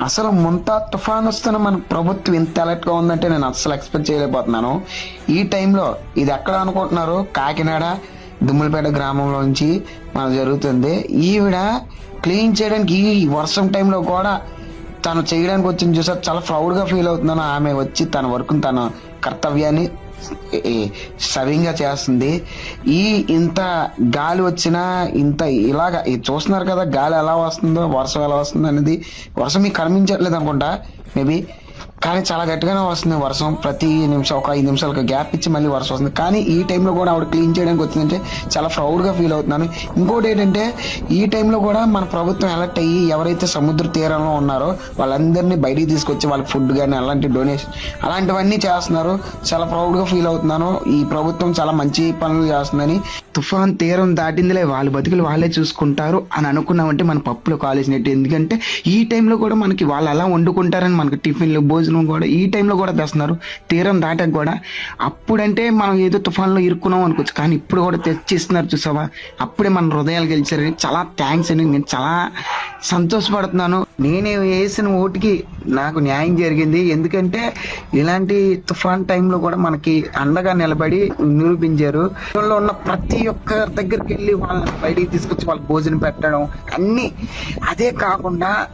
అసలు ముంత తుఫాన్ వస్తున్న మన ప్రభుత్వం ఇంత అలర్ట్గా ఉందంటే నేను అసలు ఎక్స్పెక్ట్ చేయలేకపోతున్నాను. ఈ టైంలో ఇది ఎక్కడ అనుకుంటున్నారు? కాకినాడ దుమ్ములపేట గ్రామంలో నుంచి మనకు జరుగుతుంది. ఈవిడ క్లీన్ చేయడానికి ఈ వర్షం టైంలో కూడా తను చేయడానికి వచ్చింది చూసారు చాలా ప్రౌడ్గా ఫీల్ అవుతున్నాను ఆమె వచ్చి తన వర్క్ తన కర్తవ్యాన్ని సవ్యంగా చేస్తుంది. ఈ ఇంత గాలి వచ్చినా ఇంత ఇలాగా చూస్తున్నారు కదా గాలి ఎలా వస్తుందో వర్షం ఎలా వస్తుందో అనేది వర్షం మీకు కనిపించట్లేదు అనుకుంటా. మేబీ కానీ చాలా గట్టిగానే వస్తుంది వర్షం. ప్రతి నిమిషం ఒక ఐదు నిమిషాలకు గ్యాప్ ఇచ్చి మళ్ళీ వర్షం వస్తుంది. కానీ ఈ టైంలో కూడా ఆవిడ క్లీన్ చేయడానికి వచ్చిందంటే చాలా ప్రౌడ్గా ఫీల్ అవుతున్నాను. ఇంకోటి ఏంటంటే ఈ టైంలో కూడా మన ప్రభుత్వం అలర్ట్ అయ్యి ఎవరైతే సముద్ర తీరంలో ఉన్నారో వాళ్ళందరినీ బయటికి తీసుకొచ్చి వాళ్ళకి ఫుడ్ కానీ అలాంటి డొనేషన్ అలాంటివన్నీ చేస్తున్నారు. చాలా ప్రౌడ్గా ఫీల్ అవుతున్నాను. ఈ ప్రభుత్వం చాలా మంచి పనులు చేస్తుందని. తుఫాన్ తీరం దాటిందిలే వాళ్ళ బతుకులు వాళ్ళే చూసుకుంటారు అని అనుకున్నామంటే మన పప్పులు కాలేసినట్టు. ఎందుకంటే ఈ టైంలో కూడా మనకి వాళ్ళు ఎలా వండుకుంటారని మనకి టిఫిన్లు భోజనం కూడా ఈ టైంలో కూడా తెస్తున్నారు. తీరం దాటాక కూడా అప్పుడంటే మనం ఏదో తుఫాన్లో ఇరుక్కున్నాం అనుకోవచ్చు. కానీ ఇప్పుడు కూడా తెచ్చిస్తున్నారు చూసావా? అప్పుడే మన హృదయాలు గెలిచారని చాలా థ్యాంక్స్ అని నేను చాలా సంతోషపడుతున్నాను. నేనే వేసిన ఓటుకి నాకు న్యాయం జరిగింది. ఎందుకంటే ఇలాంటి తుఫాన్ టైంలో కూడా మనకి అండగా నిలబడి నిరూపించారు. లో ఉన్న ప్రతి ఒక్క దగ్గరికి వెళ్ళి వాళ్ళని బయటికి తీసుకొచ్చి వాళ్ళకి భోజనం పెట్టడం అన్నీ. అదే కాకుండా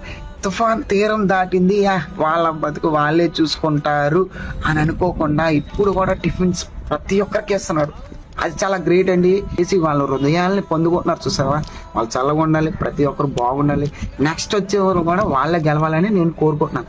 తుఫాన్ తీరం దాటింది. యా, వాళ్ళ బతుకు వాళ్ళే చూసుకుంటారు అని అనుకోకుండా ఇప్పుడు కూడా టిఫిన్స్ ప్రతి ఒక్కరికి ఇస్తున్నారు అది చాలా గ్రేట్ అండి. చేసి వాళ్ళ హృదయాల్ని పొందుకుంటున్నారు చూసావా? వాళ్ళు చల్లగా ఉండాలి ప్రతి ఒక్కరు బాగుండాలి. నెక్స్ట్ వచ్చే కూడా వాళ్ళే గెలవాలని నేను కోరుకుంటున్నాను.